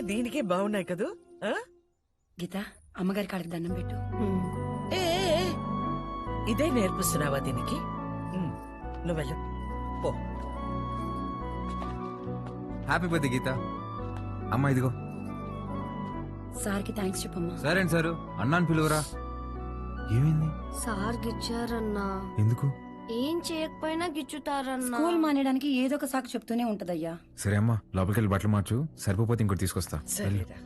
దీనికే బాగున్నాయి కదూ? ఆ? గీత అమ్మగారి కాళ్ళకి దండం పెట్టు. ఏ ఏ, ఏ. ఇదే నేర్పిస్తున్నావా దీనికి? ఉమ్, నువ్వు వెళ్ళు. పో. Happy birthday Geetha. అమ్మ ఇదిగో. సార్కి థ్యాంక్స్ చెప్పమ్మా. సరే అండి సారు. అన్నాను పిలువరా. ఏమైంది? సార్ గిచ్చారన్నా. ఎందుకు? ఏం చేయకపోయినా గిచ్చుతారన్నా. స్కూల్ మానేయడానికి ఏదో ఒక సాకు చెప్తూనే ఉంటదయ్యా. సరే అమ్మా లోపలికి వెళ్ళి బట్టలు మార్చు సరిపోతే ఇంకోటి తీసుకొస్తా. వెళ్ళు. సరేరా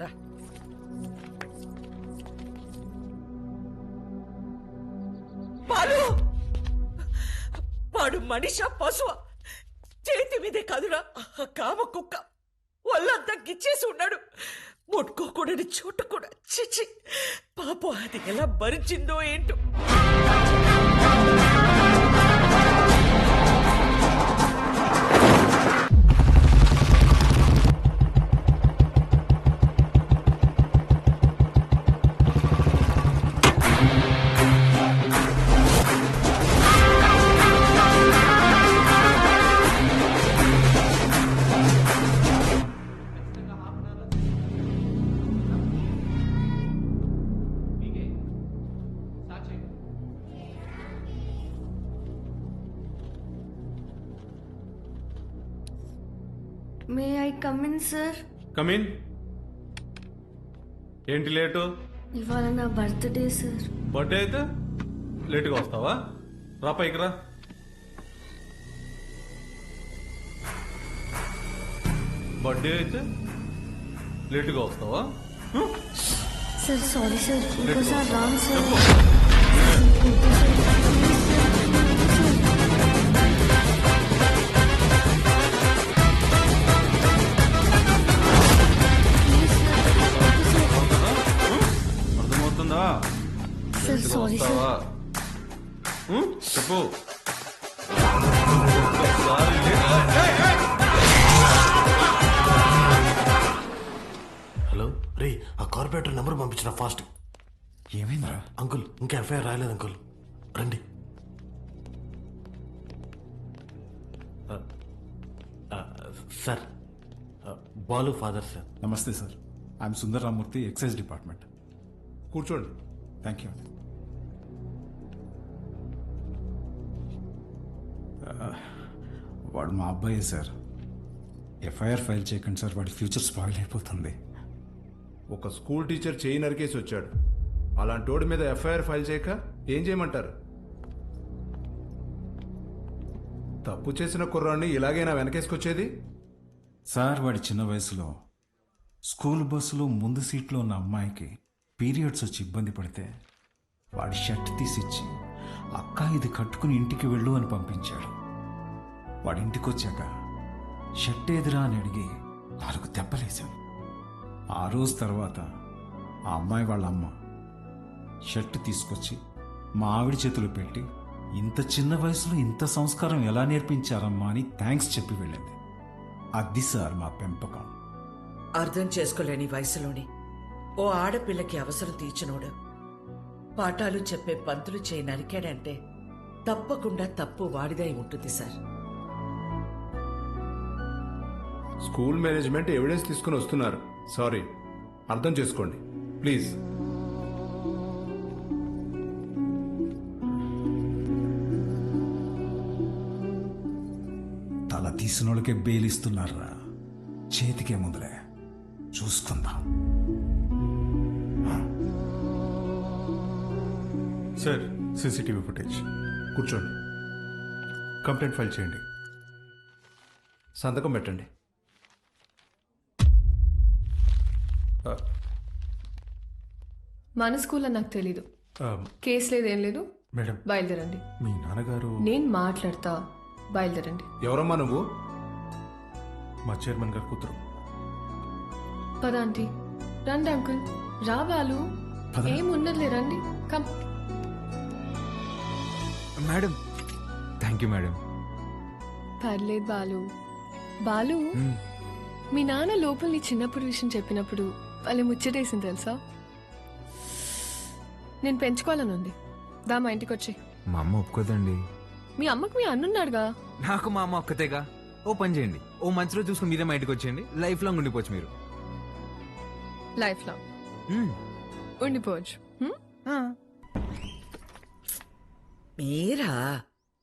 రా. బాలు! వాడు మనిష పశువ? చేతి మీదే కాదురా ఆ కామ కుక్క. ఒళ్ళంతా గిచ్చేసి ఉన్నాడు. ముట్టుకోకూడని చోటు కూడా చిచి పాపం అది ఎలా భరించిందో ఏంటో. May I come in sir come in ఏంటి లేటు? ఇవాళ నా బర్త్డే సార్ బర్త్డే అయితే లేటుగా వస్తావా? రా పైకి రా. బర్త్డే అయితే లేటుగా వస్తావా? సార్ సారీ సార్ ఇంకోసారి రాను సార్ నెంబర్ పంపించిన ఫాస్ట్. ఏమైందిరా? అంకుల్ ఇంకా ఎఫ్ఐఆర్ రాయలేదు అంకుల్. రండి. Sir Balu father sir. నమస్తే sir. I'm Sundar Ramurthy excise department. కూర్చోండి. Thank you. వాడు మా అబ్బాయే సార్. ఎఫ్ఐఆర్ ఫైల్ చేయకండి సార్ వాడి ఫ్యూచర్ స్పాయిల్ అయిపోతుంది. ఒక స్కూల్ టీచర్ చేయి నరికేసి వచ్చాడు అలాంటి మీద ఎఫ్ఐఆర్ ఫైల్ చేయక ఏం చేయమంటారు? తప్పు చేసిన కుర్రాన్ని ఇలాగైనా వెనకేసుకొచ్చేది? సార్ వాడి చిన్న వయసులో స్కూల్ బస్సులో ముందు సీట్లో ఉన్న అమ్మాయికి పీరియడ్స్ వచ్చి ఇబ్బంది పడితే వాడి షర్ట్ తీసిచ్చి అక్క ఇది కట్టుకుని ఇంటికి వెళ్ళు అని పంపించాడు. వాడింటికొచ్చాక వచ్చాక షర్ట్ ఏదిరా అని అడిగి నాలుగు దెబ్బలేశాను. ఆ రోజు తర్వాత ఆ అమ్మాయి వాళ్ళ అమ్మ షర్ట్ తీసుకొచ్చి మా ఆవిడ చేతులు పెట్టి ఇంత చిన్న వయసులో ఇంత సంస్కారం ఎలా నేర్పించారమ్మా అని థ్యాంక్స్ చెప్పి వెళ్ళింది. అది సార్ మా పెంపకం. అర్థం చేసుకోలేని వయసులోని ఓ ఆడపిల్లకి అవసరం తీర్చినోడు పాఠాలు చెప్పే పంతులు చేయి నరికాడంటే తప్పకుండా తప్పు వాడిదై ఉంటుంది సార్. స్కూల్ మేనేజ్మెంట్ ఎవిడెన్స్ తీసుకుని వస్తున్నారు. సారీ అర్థం చేసుకోండి. ప్లీజ్. తల తీసినోళ్ళకే బెయిలిస్తున్నారా చేతికే ముందులే. చూసుకుందాం. Sir CCTV footage. కూర్చోండి. కంప్లైంట్ ఫైల్ చేయండి. సంతకం పెట్టండి. మన నాకు తెలీదు. కేసు లేదు ఏం లేదు. మేడం. బయలుదేరండి. మీ నాన్నగారు నేను మాట్లాడతా. బయలుదేరండి. ఎవరమ్మా నువ్వు? మా చైర్మన్ గారు కూతురు. పద ఆంటీ. రండి అంకుల్. రా బాలు. ఏం ఉన్నదిలే రండి. Come. Madam. Thank you madam. పర్లేదు బాలు. బాలు. మీ నాన్న లోపల నీ చిన్నప్పుడు విషయం చెప్పినప్పుడు వాళ్ళు ముచ్చటేసింది తెలుసా? నేను పెంచుకోవాలని ఉంది. దా మా ఇంటికి వచ్చి. మా అమ్మ ఒప్పుకోదండి. మీ అమ్మకు మీ అన్నున్నాడుగా? నాకు మా అమ్మ ఒక్కతేగా. ఓ పని చేయండి. ఓ మంచి రోజు చూసుకుని మీరే మా ఇంటికి వచ్చేయండి. లైఫ్ లాంగ్ ఉండిపోవచ్చు మీరు. లైఫ్ లాంగ్ మ్మ్. ఉండిపోవచ్చు. హ్మ్? మీరా?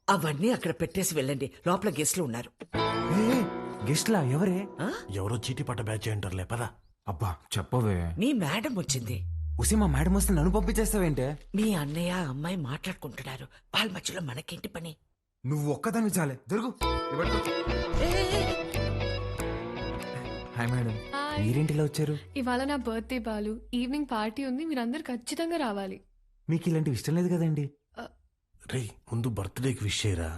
అవన్నీ అక్కడ పెట్టేసి వెళ్ళండి. లోపల గెస్ట్లు ఉన్నారు. గెస్ట్లా? ఎవరే? ఆ? ఎవరో చీటీ పట్ట బ్యాచ్ అంటారులే పదా. అబ్బా చెప్పవే. మీ మేడం వచ్చింది. ఉసి మా మేడం వస్తే నన్ను పంపించేస్తావేంటే? మీ అన్నయ్య అమ్మాయి మాట్లాడుకుంటున్నారు. వాళ్ళ మధ్యలో మనకేంటి పని? నువ్వు ఒక్కదాన్ని చాలే. దొరుకు. Hi madam. మీరేంటిలా వచ్చారు? ఇవాళ నా బర్త్డే బాలు. ఈవినింగ్ పార్టీ ఉంది మీరందరు ఖచ్చితంగా రావాలి. మీకు ఇలాంటివి ఇష్టం లేదు కదండి? రే ముందు బర్త్డేకి విష్ చేయరా?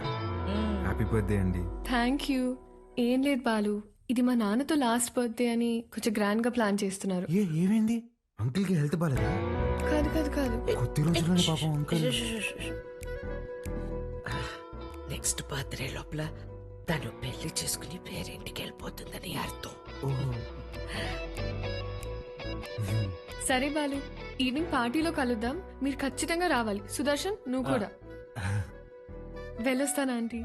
హ్యాపీ బర్త్డే అండి. Thank you. ఏం లేదు బాలు. ఇది మా నాన్నతో లాస్ట్ బర్త్డే అని కొంచెం గ్రాండ్గా ప్లాన్ చేస్తున్నారు. ఏ ఏమైంది? అంకుల్కి హెల్త్ బాగాలేదా కాదు కాదు కాదు. కొద్ది రోజుల్లోనే పాపం అంకుల్ నెక్స్ట్ బర్త్డే లోపల తను పెళ్ళి చేసుకుని పేరింటికి వెళ్ళిపోతుందని అర్థం. సరే బాలు ఈవినింగ్ పార్టీలో కలుద్దాం. మీరు ఖచ్చితంగా రావాలి. సుదర్శన్ నువ్వు కూడా. వెళ్ళొస్తాను ఆంటీ?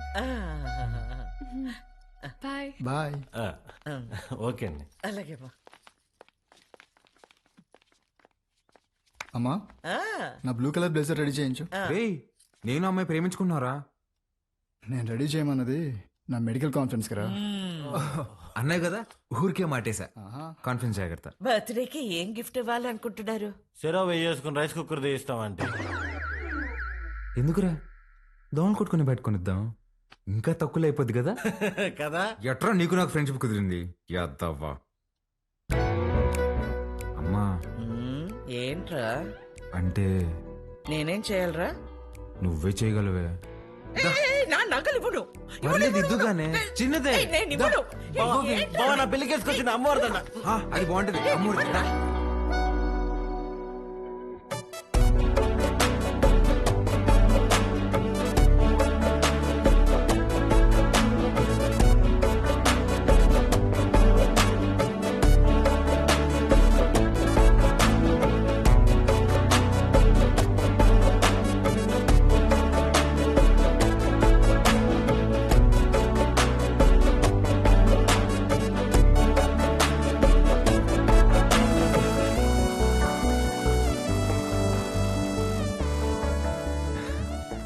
బాయ్ బాయ్ ఆ, ఓకే అండి అలాగేమా అమ్మా? ఆ, నా బ్లూ కలర్ బ్లేజర్ రెడీ చేయించు. రేయ్ నేను అమ్మాయి ప్రేమించుకున్నారా? నేను రెడీ చేయమన్నది నా మెడికల్ కాన్ఫరెన్స్ కదా. అన్నాయి కదా ఊరికే మాటేశా. ఆహా. కాన్ఫిడెన్స్ జాగ్రత్త. బర్త్డేకి ఏం గిఫ్ట్ ఇవ్వాలనుకుంటున్నారు? సెరో వేసుకుని రైస్ కుక్కర్ తీస్తామంటే ఎందుకురా? దోమలు కొట్టుకుని పెట్టుకునిద్దాం ఇంకా తక్కువ అయిపోద్ది కదా? కదా? ఎట్రా నీకు నాకు ఫ్రెండ్షిప్ కుదిరింది? యాదవ్వా అమ్మా. మ్మ్, ఏంట్రా? అంటే? నేనేం చేయాలరా? నువ్వే చేయగలవే. నా నగలు ఇవ్వను. ఇవ్వను, పర్లేదు, ఇవ్వను. ఇద్దుగానే. చిన్నదే. బావ నా పెళ్ళికి వేసుకొచ్చింది అమ్మవారిదన్న. ఆ, అది బాగుంటది. అమ్మూరి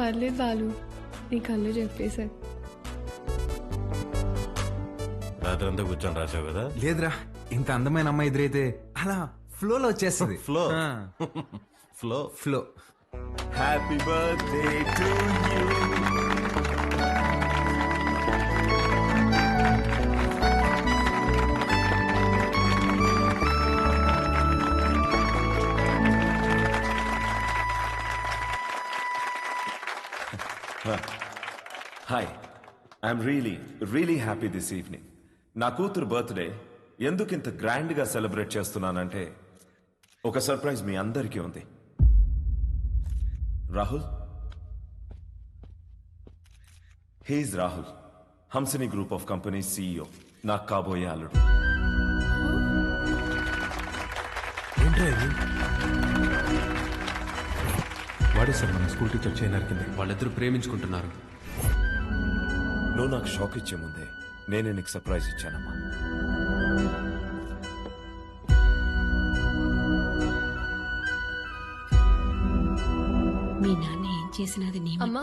పర్లేదు బాలు. నీ కళ్ళు చెప్పేశారు. రాత్రి అంతా కూర్చొని రాసావు కదా? లేదురా ఇంత అందమైన అమ్మాయి ఎదురైతే అలా ఫ్లోలో వచ్చేస్తుంది. Flow. ఆ, flow? Flow. Happy birthday to you I'm really really happy this evening నా కూతురు బర్త్డే ఎందుకు ఇంత గ్రాండ్గా సెలబ్రేట్ చేస్తున్నానంటే ఒక సర్ప్రైజ్ మీ అందరికీ ఉంది. Rahul? He's Rahul Hamsini group of company CEO నాకు కాబోయే అల్లుడు. ఏంట్రా ఇది? వాడే సార్ మన స్కూల్ టీచర్ చేయనర్ కింద. వాళ్ళిద్దరూ ప్రేమించుకుంటున్నారు. నువ్వు నాకు షాక్ ఇచ్చే ముందే నేనే నీకు సర్ప్రైజ్ ఇచ్చానమ్మా. మీ నాన్న ఏం చేసినది నీ అమ్మా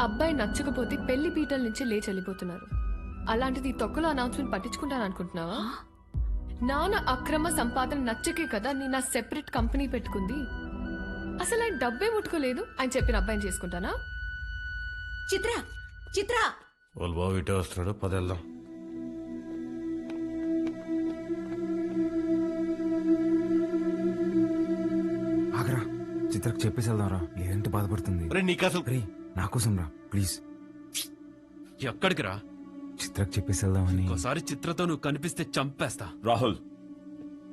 అబ్బాయి నచ్చకపోతే పెళ్ళి పీటల నుంచి లేచి వెళ్ళిపోతున్నారు. అలాంటిది తొక్కలో అనౌన్స్మెంట్ పట్టించుకుంటాను అనుకుంటున్నావా? నాన్న అక్రమ సంపాదన నచ్చకే కదా నేను నా సెపరేట్ కంపెనీ పెట్టుకుంది. అసలు ఆయన డబ్బే ముట్టుకోలేదు ఆయన చెప్పిన అబ్బాయిని చేసుకుంటానా? చిత్ర చిత్ర! వాళ్ళు బాబు ఇటే వస్తున్నాడు. పదేళ్దాం ఆగరా. చిత్రకు చెప్పేసి వెళ్దాంరా. లేదంటే బాధపడుతుంది. రే నీకు అసలు రే నా కోసం రా ప్లీజ్. ఎక్కడికి రా? చిత్రకు చెప్పేసి వెళ్దామని. ఒకసారి చిత్రతో నువ్వు కనిపిస్తే చంపేస్తా. రాహుల్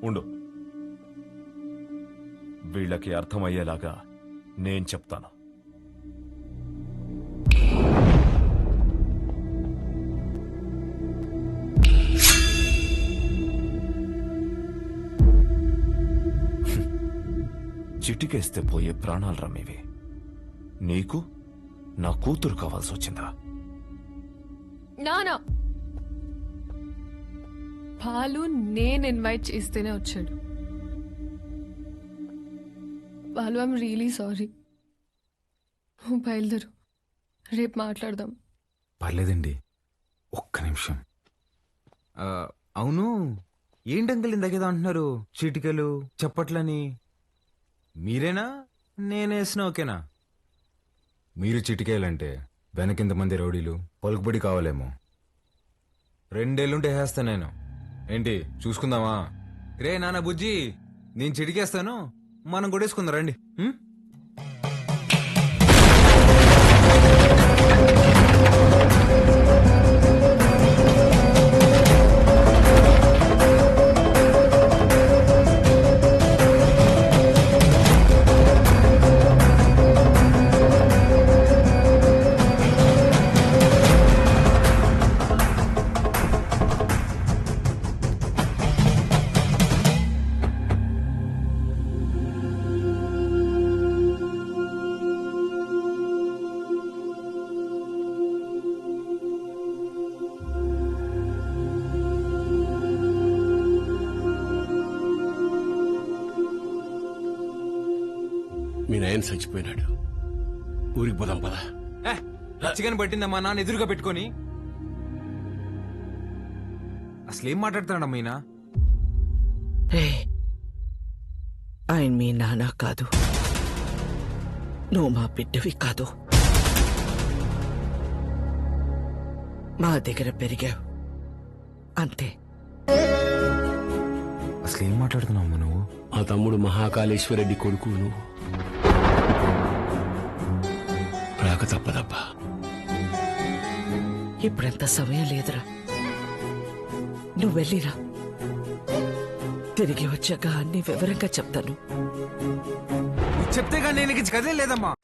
ఉండు. వీళ్ళకి అర్థమయ్యేలాగా నేను చెప్తాను. చిటికేస్తే పోయే ప్రాణాలు రమ్మేవి నీకు నా కూతురు కావాల్సి వచ్చిందా నానా! పాలు నేను ఇన్వైట్ చేస్తేనే వచ్చాడు. పాలు ఐమ్ రియలీ సారీ బయలుదేరు. రేపు మాట్లాడదాం. పర్లేదండి. ఒక్క నిమిషం. అవును. ఏంటంకల్ ఇందాకేదో అంటున్నారు? చీటికలు చప్పట్లని? మీరేనా? నేనేసిన ఓకేనా మీరు చిటికేయాలంటే వెనకింత మంది రౌడీలు పలుకుబడి కావాలేమో. రెండేళ్ళుంటే వేస్తా నేను. ఏంటి చూసుకుందామా? రే నాన్న బుజ్జి నేను చిటికేస్తాను. మనం కొట్టేసుకుందాం రండి. నాయన చచ్చిపోయినాడు. ఊరికి పోదాం పదా. చికెన్ పట్టిందమ్మా నాన్న ఎదురుగా పెట్టుకొని. అసలు ఏం రే ఆయన మీ నాన్న కాదు. నువ్వు మా బిడ్డవి కాదు. మా దగ్గర పెరిగావు. అంతే. అసలు ఏం మాట్లాడుతున్నావు నువ్వు? మా తమ్ముడు మహాకాళేశ్వరరెడ్డి కొడుకు నువ్వు రాక తప్పదబ్బా. ఇప్పుడంత సమయం లేదురా. నువ్వు వెళ్ళిరా. తిరిగి వచ్చాక అన్ని వివరంగా చెప్తాను. చెప్తే కానీ నేను ఇక చదివే లేదమ్మా.